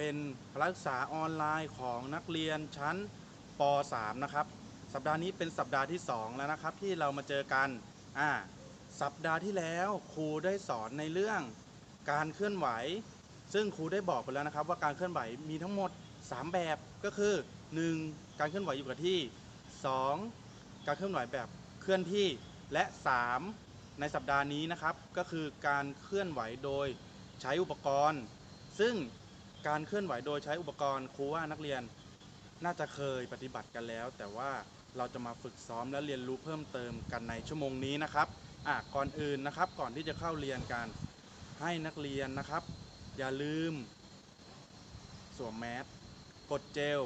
เป็นพละศึกษาออนไลน์ของนักเรียนชั้นป .3 นะครับ สัปดาห์นี้เป็นสัปดาห์ที่ 2 แล้วนะครับ ที่เรามาเจอกันอ่าสัปดาห์ที่แล้วครูได้สอนในเรื่องการเคลื่อนไหว ซึ่งครูได้บอกไปแล้วนะครับ ว่าการเคลื่อนไหวมีทั้งหมด 3 แบบก็คือ 1. การเคลื่อนไหวอยู่กับที่ 2. การเคลื่อนไหวแบบเคลื่อนที่และ 3. ในสัปดาห์นี้นะครับ ก็คือการเคลื่อนไหวโดยใช้อุปกรณ์ ซึ่ง การเคลื่อนไหวโดยใช้อุปกรณ์ครูว่านักเรียนน่าจะเคยปฏิบัติกันแล้ว แต่ว่าเราจะมาฝึกซ้อมและเรียนรู้เพิ่มเติมกันในชั่วโมงนี้นะครับอะก่อนอื่นนะครับ ก่อนที่จะเข้าเรียนกันให้นักเรียนนะครับ อย่าลืม สวมแมสกดเจล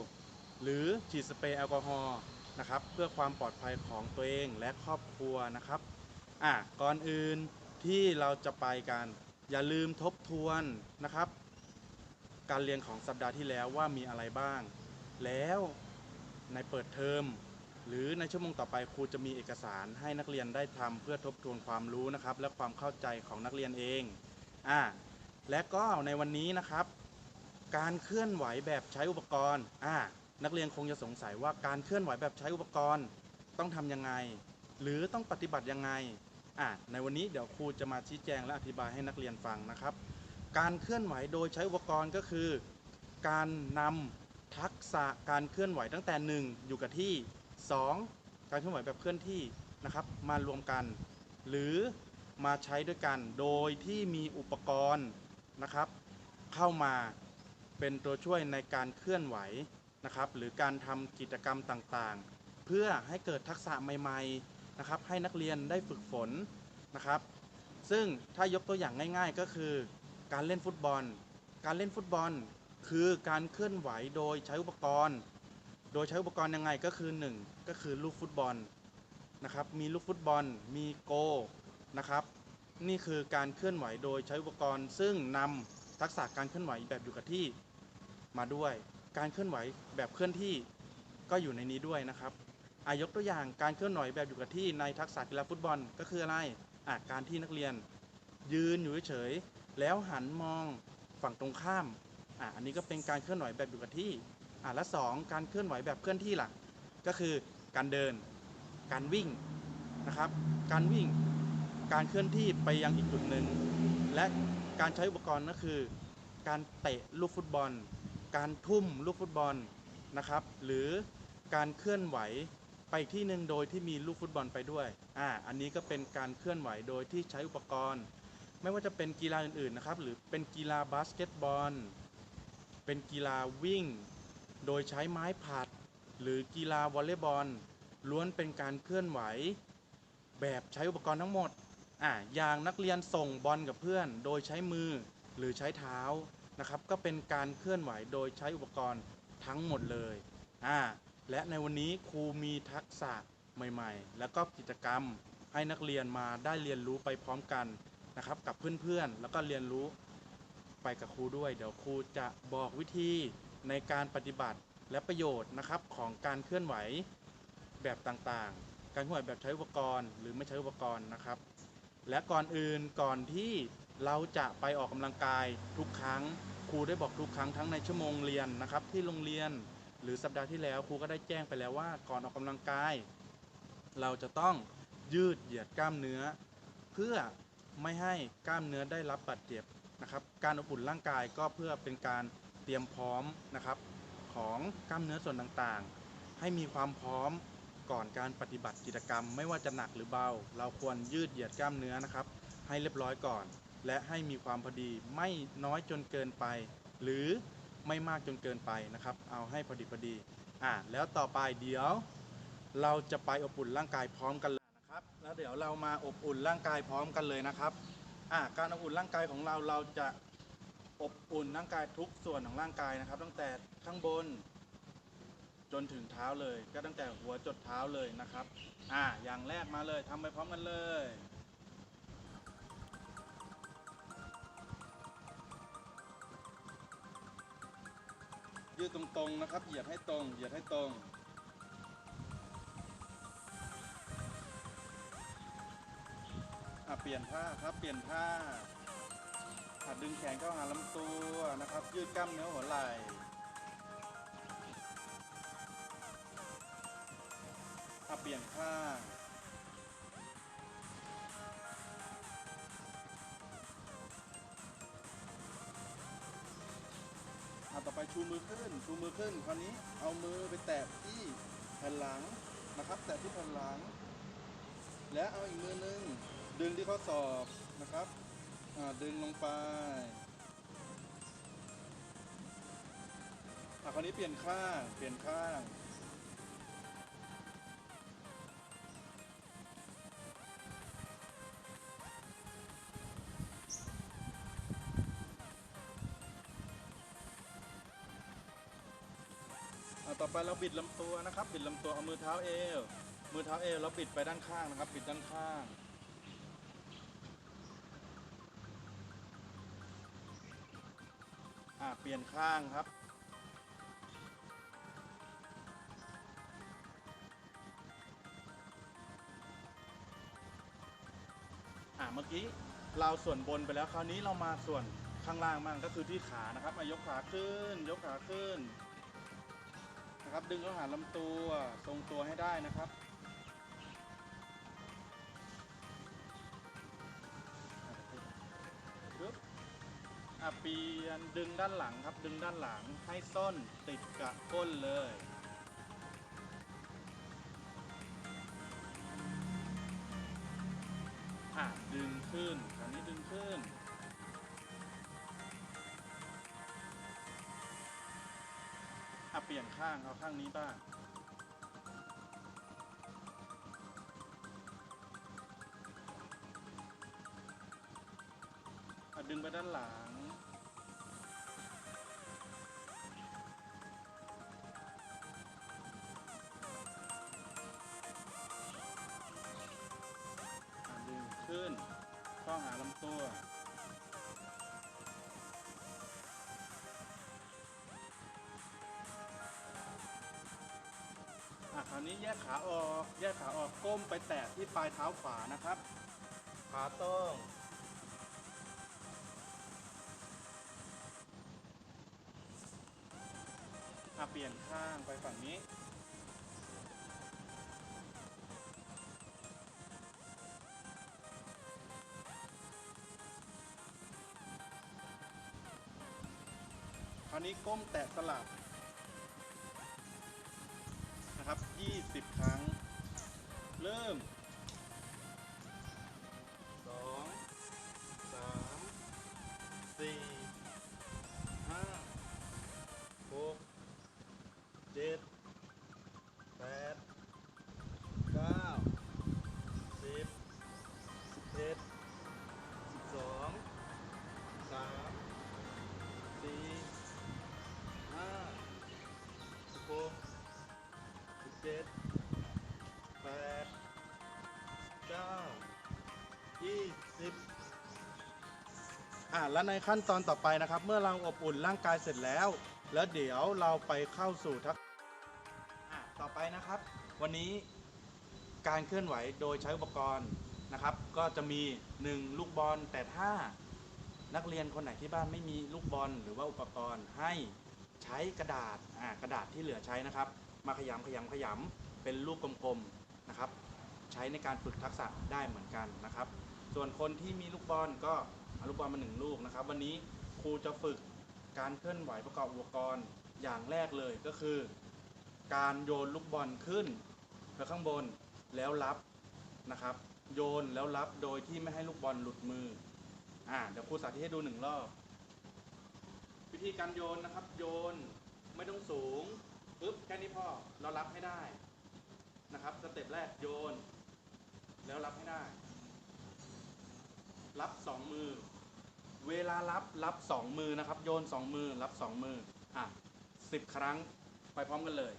หรือฉีดสเปรย์แอลกอฮอล์นะครับ เพื่อความปลอดภัยของตัวเองและครอบครัวนะครับอะก่อนอื่นที่เราจะไปกัน อย่าลืมทบทวนนะครับ การเรียนของสัปดาห์ที่แล้วว่ามีอะไรบ้าง แล้วในเปิดเทอมหรือในชั่วโมงต่อไปครูจะมีเอกสารให้นักเรียนได้ทำเพื่อทบทวนความรู้นะครับ และความเข้าใจของนักเรียนเองอ่าและก็ในวันนี้นะครับ การเคลื่อนไหวแบบใช้อุปกรณ์อ่านักเรียนคงจะสงสัยว่าการเคลื่อนไหวแบบใช้อุปกรณ์ต้องทำยังไง หรือต้องปฏิบัติยังไงอ่าในวันนี้เดี๋ยวครูจะมาชี้แจงและอธิบายให้นักเรียนฟังนะครับ การเคลื่อนไหวโดยใช้อุปกรณ์ก็คือ การนำทักษะการเคลื่อนไหวตั้งแต่ 1 อยู่กับที่ 2 การเคลื่อนไหวแบบเคลื่อนที่นะครับ มารวมกัน หรือมาใช้ด้วยกันโดยที่มีอุปกรณ์นะครับ เข้ามาเป็นตัวช่วยในการเคลื่อนไหวนะครับ หรือการทำกิจกรรมต่างๆ เพื่อให้เกิดทักษะใหม่ๆนะครับ ให้นักเรียนได้ฝึกฝนนะครับ ซึ่งถ้ายกตัวอย่างง่าย ๆ ก็คือ การเล่นฟุตบอล การเล่นฟุตบอลคือการเคลื่อนไหวโดยใช้อุปกรณ์ โดยใช้อุปกรณ์ยังไงก็คือ 1 ก็คือลูกฟุตบอลนะครับ มีลูกฟุตบอล มีโกนะครับ นี่คือการเคลื่อนไหวโดยใช้อุปกรณ์ ซึ่งนำทักษะการเคลื่อนไหวแบบอยู่กับที่มาด้วย การเคลื่อนไหวแบบเคลื่อนที่ก็อยู่ในนี้ด้วยนะครับอายกตัวอย่างการเคลื่อนไหวแบบอยู่กับที่ในทักษะกีฬาฟุตบอลก็คืออะไรอะการที่นักเรียน ยืนอยู่เฉย แล้วหันมองฝั่งตรงข้ามอะอันนี้ก็เป็นการเคลื่อนไหวแบบอยู่กับที่อะและสองการเคลื่อนไหวแบบเคลื่อนที่ล่ะ ก็คือการเดิน การวิ่งนะครับ การวิ่ง การเคลื่อนที่ไปยังอีกจุดหนึ่ง และการใช้อุปกรณ์ก็คือ การเตะลูกฟุตบอล การทุ่มลูกฟุตบอลนะครับ หรือการเคลื่อนไหวไปที่หนึ่งโดยที่มีลูกฟุตบอลไปด้วย อ่า อันนี้ก็เป็นการเคลื่อนไหวโดยที่ใช้อุปกรณ์ ไม่ว่าจะเป็นกีฬาอื่นๆนะครับ หรือเป็นกีฬาบาสเกตบอล เป็นกีฬาวิ่ง โดยใช้ไม้ผัด หรือกีฬาวอลเลย์บอล ล้วนเป็นการเคลื่อนไหว แบบใช้อุปกรณ์ทั้งหมดอ่าอย่างนักเรียนส่งบอลกับเพื่อน โดยใช้มือหรือใช้เท้านะครับ ก็เป็นการเคลื่อนไหวโดยใช้อุปกรณ์ทั้งหมดเลยอ่าและในวันนี้ครูมีทักษะใหม่ ๆ แล้วก็กิจกรรมให้นักเรียนมาได้เรียนรู้ไปพร้อมกัน นะครับ กับเพื่อนๆ แล้วก็เรียนรู้ไปกับครูด้วย เดี๋ยวครูจะบอกวิธีในการปฏิบัติและประโยชน์นะครับของการเคลื่อนไหวแบบต่างๆ การเคลื่อนไหวแบบใช้อุปกรณ์ หรือไม่ใช้อุปกรณ์นะครับ และก่อนอื่นก่อนที่เราจะไปออกกำลังกายทุกครั้งครูได้บอกทุกครั้งทั้งในชั่วโมงเรียนนะครับ ที่โรงเรียนหรือสัปดาห์ที่แล้วครูก็ได้แจ้งไปแล้วว่าก่อนออกกำลังกาย เราจะต้องยืดเหยียดกล้ามเนื้อ เพื่อ ไม่ให้กล้ามเนื้อได้รับบาดเจ็บนะครับ การอบอุ่นร่างกายก็เพื่อเป็นการเตรียมพร้อมนะครับ ของกล้ามเนื้อส่วนต่างๆ ให้มีความพร้อมก่อนการปฏิบัติกิจกรรม ไม่ว่าจะหนักหรือเบา เราควรยืดเหยียดกล้ามเนื้อนะครับ ให้เรียบร้อยก่อน และให้มีความพอดีไม่น้อยจนเกินไป หรือไม่มากจนเกินไปนะครับ เอาให้พอดีพอดีอ่าแล้วต่อไปเดี๋ยว เราจะไปอบอุ่นร่างกายพร้อมกันเลย แล้วเดี๋ยวเรามาอบอุ่นร่างกายพร้อมกันเลยนะครับอ่าการอบอุ่นร่างกายของเราเราจะอบอุ่นร่างกายทุกส่วนของร่างกายนะครับ ตั้งแต่ข้างบน จนถึงเท้าเลย ก็ตั้งแต่หัวจดเท้าเลยนะครับอ่าอย่างแรกมาเลยทำไปพร้อมกันเลยยืดตรงๆนะครับ เหยียดให้ตรง เหยียดให้ตรง อะเปลี่ยนท่าครับเปลี่ยนท่าอะดึงแขนเข้าหาลำตัวนะครับ ยืดกล้ามเนื้อหัวไหล่อะเปลี่ยนข้างอะต่อไปชูมือขึ้น ชูมือขึ้น คราวนี้เอามือไปแตะที่แผ่นหลังนะครับ แตะที่แผ่นหลัง และเอาอีกมือหนึง ดึงที่ข้อศอกนะครับดึงลงไปอะคราวนี้เปลี่ยนข้าง เปลี่ยนข้าง ต่อไปเราบิดลำตัวนะครับ บิดลำตัวเอามือเท้าเอว มือเท้าเอวเราบิดไปด้านข้างนะครับ บิดด้านข้าง อะเปลี่ยนข้างครับ อะเมื่อกี้เราส่วนบนไปแล้วคราวนี้เรามาส่วนข้างล่างมั่งก็คือที่ขานะครับมายกขาขึ้น ยกขาขึ้นนะครับ ดึงเข้าหาลำตัวทรงตัวให้ได้นะครับ เปลี่ยนดึงด้านหลังครับ ดึงด้านหลังให้ส้นติดกับก้นเลยอะดึงขึ้นคราวนี้ดึงขึ้น อะเปลี่ยนข้างเอาข้างนี้บ้างอะดึงไปด้านหลังาวนี้แยกขาออก แยกขาออกก้มไปแตะที่ปลายเท้าขวานะครับ ขาตรงอะเปลี่ยนข้างไปฝั่งนี้ คราวนี้ก้มแตะสลับ 20 ครั้ง เริ่ม แล้วในขั้นตอนต่อไปนะครับ เมื่อเราอบอุ่นร่างกายเสร็จแล้ว แล้วเดี๋ยวเราไปเข้าสู่ทักอ่าต่อไปนะครับ วันนี้การเคลื่อนไหวโดยใช้อุปกรณ์นะครับ ก็จะมี 1 ลูกบอลแต่ถ้านักเรียนคนไหนที่บ้านไม่มีลูกบอลหรือว่าอุปกรณ์ให้ใช้กระดาษอ่ากระดาษที่เหลือใช้นะครับ มาขยำขยำขยำเป็นลูกกลมๆนะครับ ใช้ในการฝึกทักษะได้เหมือนกันนะครับ ส่วนคนที่มีลูกบอลก็เอาลูกบอลมาหนึ่งลูกนะครับ วันนี้ครูจะฝึกการเคลื่อนไหวประกอบอุปกรณ์อย่างแรกเลยก็คือ การโยนลูกบอลขึ้นไปข้างบนแล้วรับนะครับ โยนแล้วรับโดยที่ไม่ให้ลูกบอลหลุดมืออ่าเดี๋ยวครูสาธิตให้ดูหนึ่งรอบ วิธีการโยนนะครับ โยนไม่ต้องสูงปึ๊บแค่นี้พอเรารับให้ได้นะครับสเต็ปแรกโยน แล้วรับให้ได้ รับสองมือ เวลารับรับสองมือนะครับ โยนสองมือรับสองมืออะสิบครั้งไปพร้อมกันเลย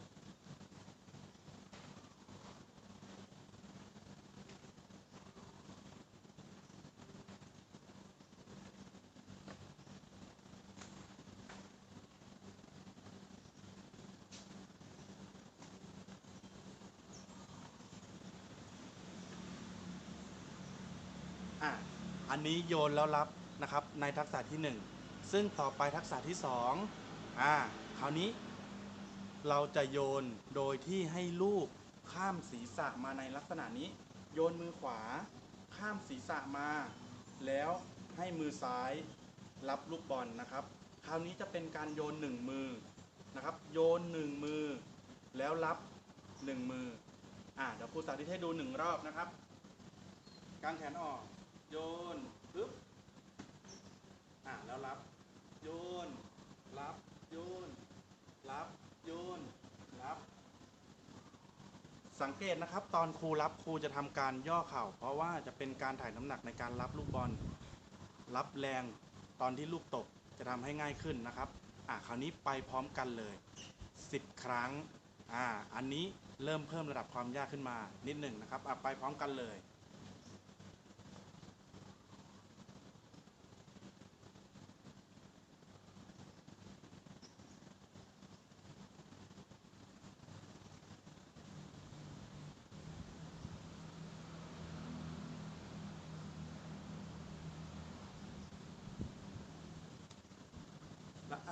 อันนี้โยนแล้วรับนะครับในทักษะที่ 1 ซึ่งต่อไปทักษะที่2อ่าคราวนี้ เราจะโยนโดยที่ให้ลูกข้ามศีรษะมาในลักษณะนี้ โยนมือขวา ข้ามศีรษะมา แล้วให้มือซ้ายรับลูกบอลนะครับ คราวนี้จะเป็นการโยนหนึ่งมือนะครับ โยนหนึ่งมือ แล้วรับหนึ่งมืออ่าเดี๋ยวครูสาธิตให้ดูหนึ่งรอบนะครับกางแขนออก โยนปึ๊บอ่าแล้วรับ โยน รับ โยน รับ โยน รับ สังเกตนะครับตอนครูรับครูจะทำการย่อเข่า เพราะว่าจะเป็นการถ่ายน้ำหนักในการรับลูกบอล รับแรงตอนที่ลูกตกจะทำให้ง่ายขึ้นนะครับ อ่าคราวนี้ไปพร้อมกันเลย 10 ครั้งอ่าอันนี้เริ่มเพิ่มระดับความยากขึ้นมานิดหนึ่งนะครับอะไปพร้อมกันเลย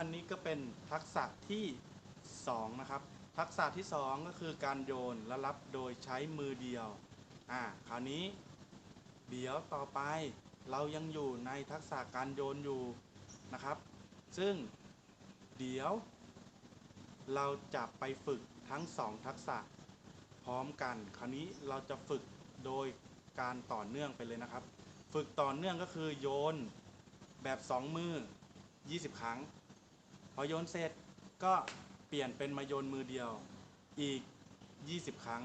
อันนี้ก็เป็นทักษะที่ 2 นะครับ ทักษะที่ 2 ก็คือการโยนและรับโดยใช้มือเดียว อ่า คราวนี้เดี๋ยวต่อไปเรายังอยู่ในทักษะการโยนอยู่นะครับ ซึ่งเดี๋ยวเราจะไปฝึกทั้ง 2 ทักษะพร้อมกัน คราวนี้เราจะฝึกโดยการต่อเนื่องไปเลยนะครับ ฝึกต่อเนื่องก็คือโยนแบบ 2 มือ 20 ครั้ง พอโยนเสร็จก็เปลี่ยนเป็นมาโยนมือเดียวอีก 20 ครั้ง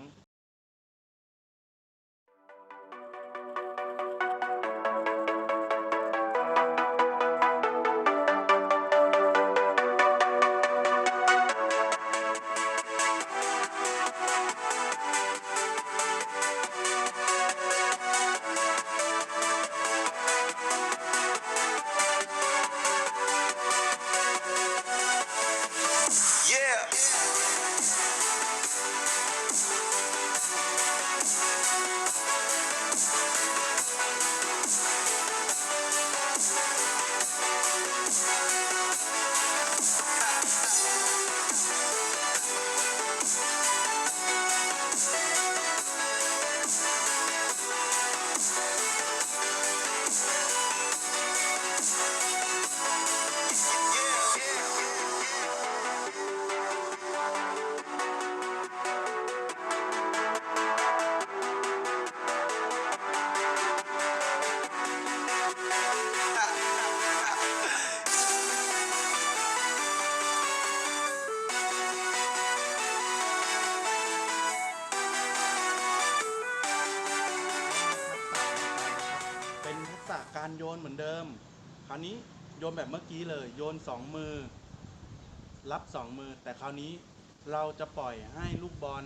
าวนี้โยนแบบเมื่อกี้เลย โยนสองมือ รับสองมือ แต่คราวนี้เราจะปล่อยให้ลูกบอล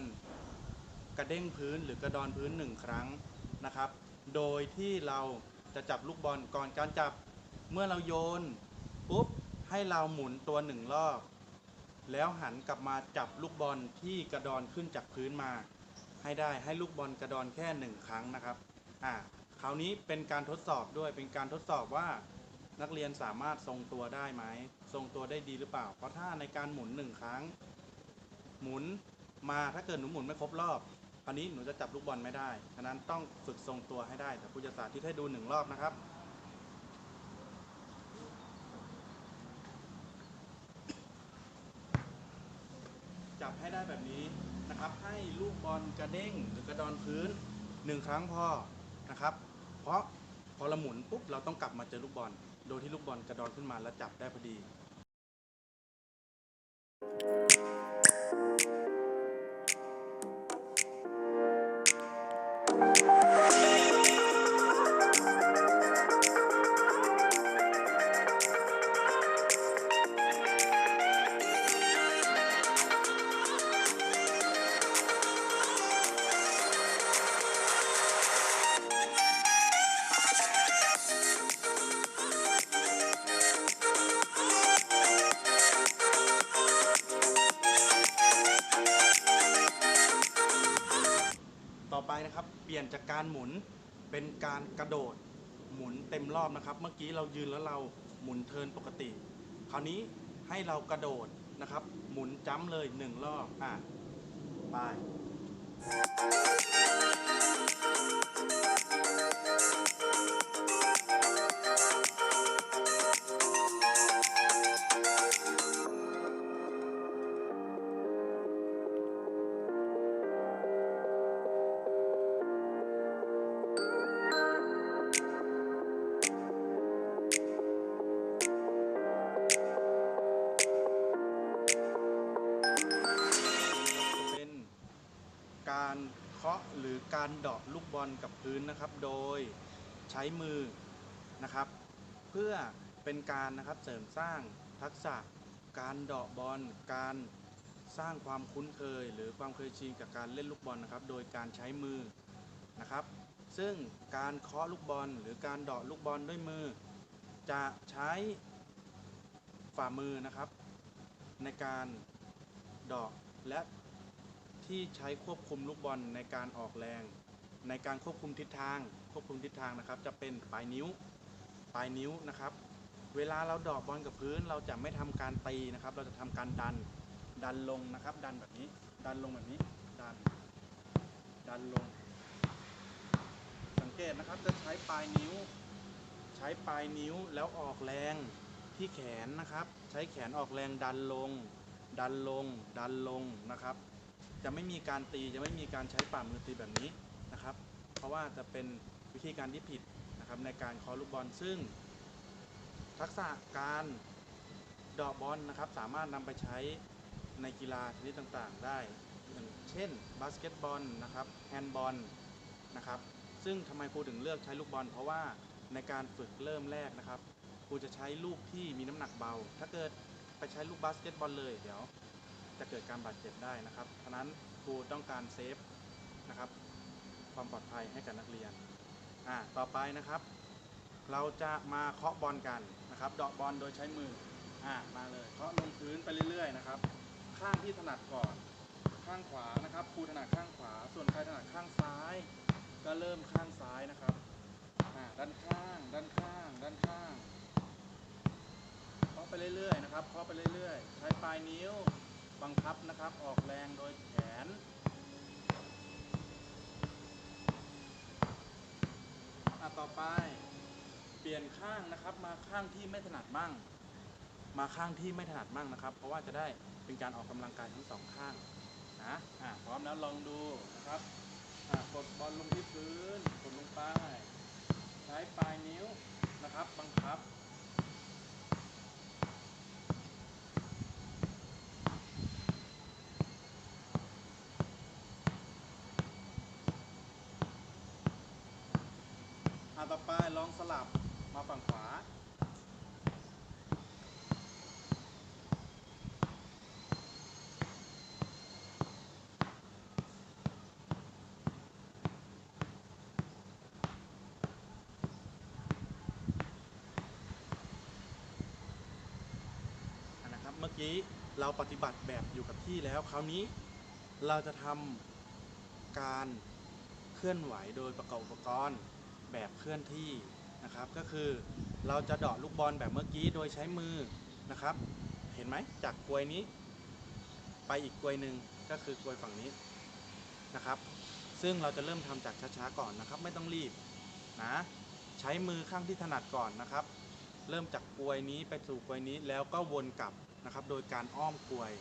กระเด้งพื้นหรือกระดอนพื้นหนึ่งครั้งนะครับ โดยที่เราจะจับลูกบอลก่อนการจับเมื่อเราโยนปุ๊บให้เราหมุนตัวหนึ่งรอบ แล้วหันกลับมาจับลูกบอลที่กระดอนขึ้นจากพื้นมา ให้ได้ให้ลูกบอลกระดอนแค่หนึ่งครั้งนะครับอ่าคราวนี้เป็นการทดสอบด้วยเป็นการทดสอบว่า นักเรียนสามารถทรงตัวได้ไหมทรงตัวได้ดีหรือเปล่า เพราะถ้าในการหมุนหนึ่งครั้ง หมุนมาถ้าเกิดหนูหมุนไม่ครบรอบคราวนี้หนูจะจับลูกบอลไม่ได้ฉะนั้นต้องฝึกทรงตัวให้ได้แต่ครูจะสาธิตให้ดูหนึ่งรอบนะครับจับให้ได้แบบนี้นะครับ ให้ลูกบอลกระเด้งหรือกระดอนพื้นหนึ่งครั้งพอนะครับ เพราะพอเราหมุนปุ๊บเราต้องกลับมาเจอลูกบอล โดยที่ลูกบอลกระดอนขึ้นมาแล้วจับได้พอดี การหมุนเป็นการกระโดดหมุนเต็มรอบนะครับ เมื่อกี้เรายืนแล้วเราหมุนเทินปกติ คราวนี้ให้เรากระโดดนะครับ หมุนจ้ำเลยหนึ่งรอบ อะ ไป บอลกับพื้นนะครับ โดยใช้มือนะครับ เพื่อเป็นการนะครับเสริมสร้างทักษะการเดาะบอล การสร้างความคุ้นเคย หรือความเคยชินกับการเล่นลูกบอลนะครับ โดยการใช้มือนะครับ ซึ่งการเคาะลูกบอล หรือการเดาะลูกบอลด้วยมือ จะใช้ฝ่ามือนะครับ ในการเดาะและที่ใช้ควบคุมลูกบอลในการออกแรง ในการควบคุมทิศทาง ควบคุมทิศทางนะครับ จะเป็นปลายนิ้ว ปลายนิ้วนะครับ เวลาเราดอกบอลกับพื้น เราจะไม่ทำการตีนะครับ เราจะทำการดัน ดันลงนะครับ ดันแบบนี้ ดันลงแบบนี้ ดัน ดันลง สังเกตนะครับ จะใช้ปลายนิ้ว ใช้ปลายนิ้วแล้วออกแรงที่แขนนะครับ ใช้แขนออกแรงดันลง ดันลง ดันลงนะครับ จะไม่มีการตี จะไม่มีการใช้ฝ่ามือตีแบบนี้ เพราะว่าจะเป็นวิธีการที่ผิดนะครับในการเคอลูกบอลซึ่ง ทักษะการดอกบอลนะครับสามารถนำไปใช้ในกีฬาชนิดต่างๆ ได้อย่างเช่นบาสเกตบอลนะครับแฮนด์บอลนะครับ ซึ่งทำไมครูถึงเลือกใช้ลูกบอล เพราะว่าในการฝึกเริ่มแรกนะครับครูจะใช้ลูกที่มีน้ำหนักเบา ถ้าเกิดไปใช้ลูกบาสเกตบอลเลยเดี๋ยวจะเกิดการบาดเจ็บได้นะครับฉะนั้นครูต้องการเซฟนะครับ ความปลอดภัยให้กับนักเรียนอ่าต่อไปนะครับ เราจะมาเคาะบอลกันนะครับเดาะบอลโดยใช้มืออ่ามาเลยเคาะลงพื้นไปเรื่อยๆนะครับ ข้างที่ถนัดก่อนข้างขวานะครับครูถนัดข้างขวา ส่วนใครถนัดข้างซ้าย ก็เริ่มข้างซ้ายนะครับอ่าด้านข้าง ด้านข้าง ด้านข้างเคาะไปเรื่อยๆนะครับเคาะไปเรื่อยๆ ใช้ปลายนิ้วบังคับนะครับ ออกแรงโดยแขน อะ ต่อไป เปลี่ยนข้างนะครับ มาข้างที่ไม่ถนัดมั่ง มาข้างที่ไม่ถนัดมั่งนะครับ เพราะว่าจะได้เป็นการออกกำลังกายทั้งสองข้างนะอะพร้อมแล้วลองดูนะครับอะกดบอลลงที่พื้นกดลงไป ใช้ปลายนิ้วนะครับ บังคับ อะต่อ ไปลองสลับมาฝั่งขวา นะครับ เมื่อกี้เราปฏิบัติแบบอยู่กับที่แล้ว คราวนี้เราจะทำการเคลื่อนไหวโดยประกอบอุปกรณ์ แบบเคลื่อนที่นะครับ ก็คือเราจะเดาะลูกบอลแบบเมื่อกี้โดยใช้มือนะครับ เห็นไหมจากกลวยนี้ ไปอีกกลวยหนึ่งก็คือกลวยฝั่งนี้นะครับ ซึ่งเราจะเริ่มทำจากช้าๆก่อนนะครับ ไม่ต้องรีบนะใช้มือข้างที่ถนัดก่อนนะครับ เริ่มจากกลวยนี้ไปสู่กลวยนี้แล้วก็วนกลับนะครับ โดยการอ้อมกลวย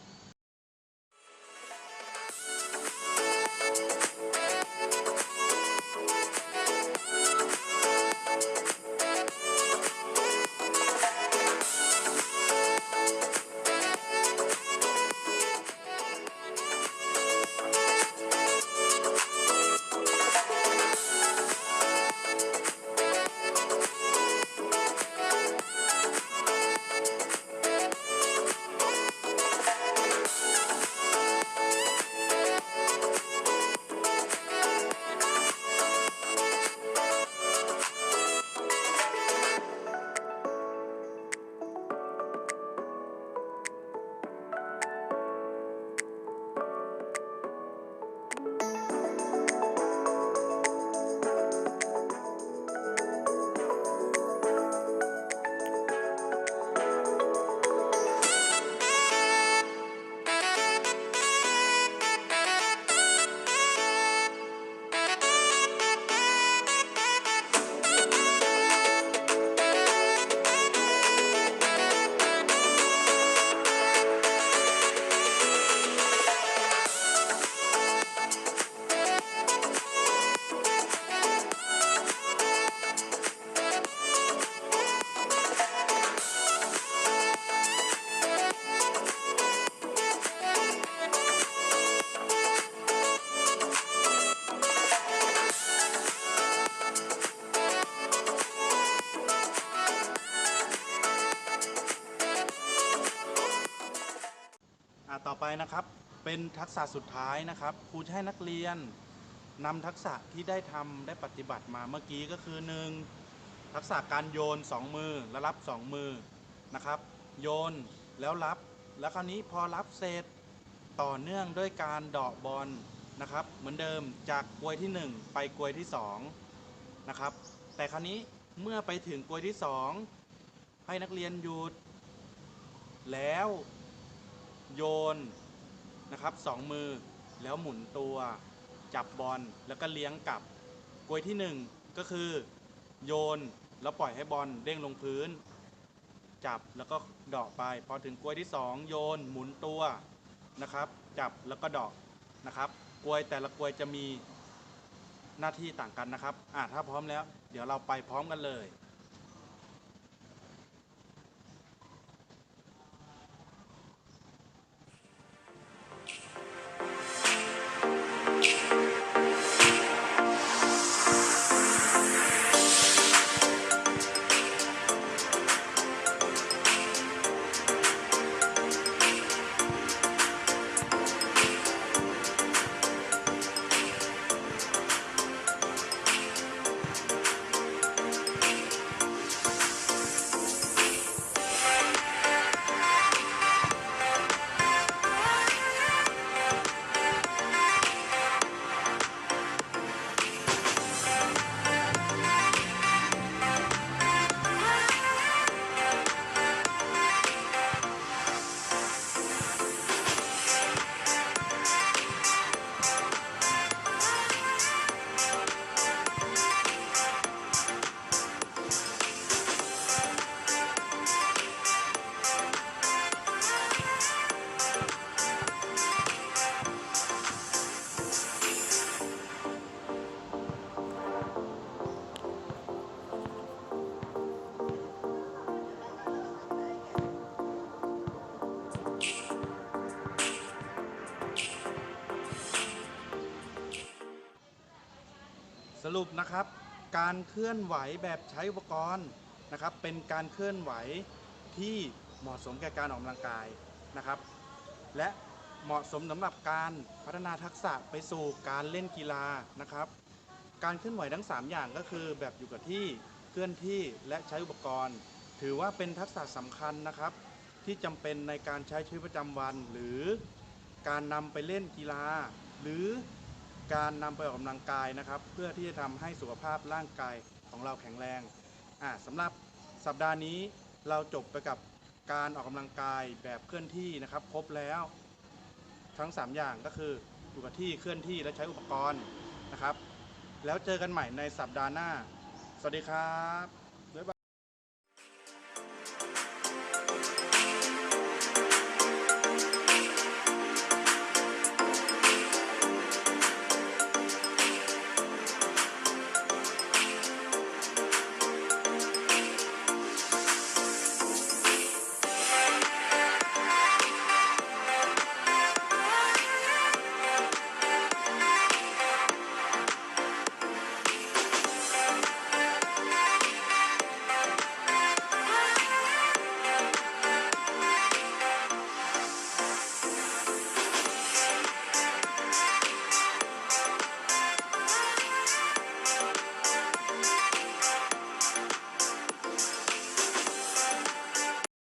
นะครับ เป็นทักษะสุดท้ายนะครับ ครูจะให้นักเรียนนำทักษะที่ได้ทำได้ปฏิบัติมาเมื่อกี้ก็คือ 1. ทักษะการโยน 2 มือและรับ 2 มือนะครับ โยนแล้วรับ แล้วคราวนี้พอรับเสร็จต่อเนื่องด้วยการเดาะบอลนะครับ เหมือนเดิมจากกลวยที่ 1 ไปกลวยที่2นะครับ แต่คราวนี้เมื่อไปถึงกลวยที่ 2 ให้นักเรียนหยุด แล้วโยน นะครับสองมือแล้วหมุนตัว จับบอลแล้วก็เลี้ยงกลับกลวยที่หนึ่งก็คือ โยนแล้วปล่อยให้บอลเด้งลงพื้น จับแล้วก็เดาะไป พอถึงกลวยที่สองโยนหมุนตัวนะครับ จับแล้วก็เดาะนะครับกลวยแต่ละกลวยจะมีหน้าที่ต่างกันนะครับอ่าถ้าพร้อมแล้ว เดี๋ยวเราไปพร้อมกันเลย เคลื่อนไหวแบบใช้อุปกรณ์นะครับ เป็นการเคลื่อนไหวที่เหมาะสมแก่การออกกำลังกายนะครับ และเหมาะสมสำหรับการพัฒนาทักษะไปสู่การเล่นกีฬานะครับ การเคลื่อนไหวทั้ง 3 อย่างก็คือ แบบอยู่กับที่เคลื่อนที่และใช้อุปกรณ์ ถือว่าเป็นทักษะสำคัญนะครับ ที่จำเป็นในการใช้ชีวิตประจำวัน หรือการนำไปเล่นกีฬา หรือ การนำไปออกกำลังกายนะครับ เพื่อที่จะทำให้สุขภาพร่างกายของเราแข็งแรงอ่าสำหรับสัปดาห์นี้เราจบไปกับการออกกำลังกายแบบเคลื่อนที่นะครับ ครบแล้ว ทั้ง 3 อย่างก็คืออยู่กับที่เคลื่อนที่และใช้อุปกรณ์นะครับ แล้วเจอกันใหม่ในสัปดาห์หน้า สวัสดีครับ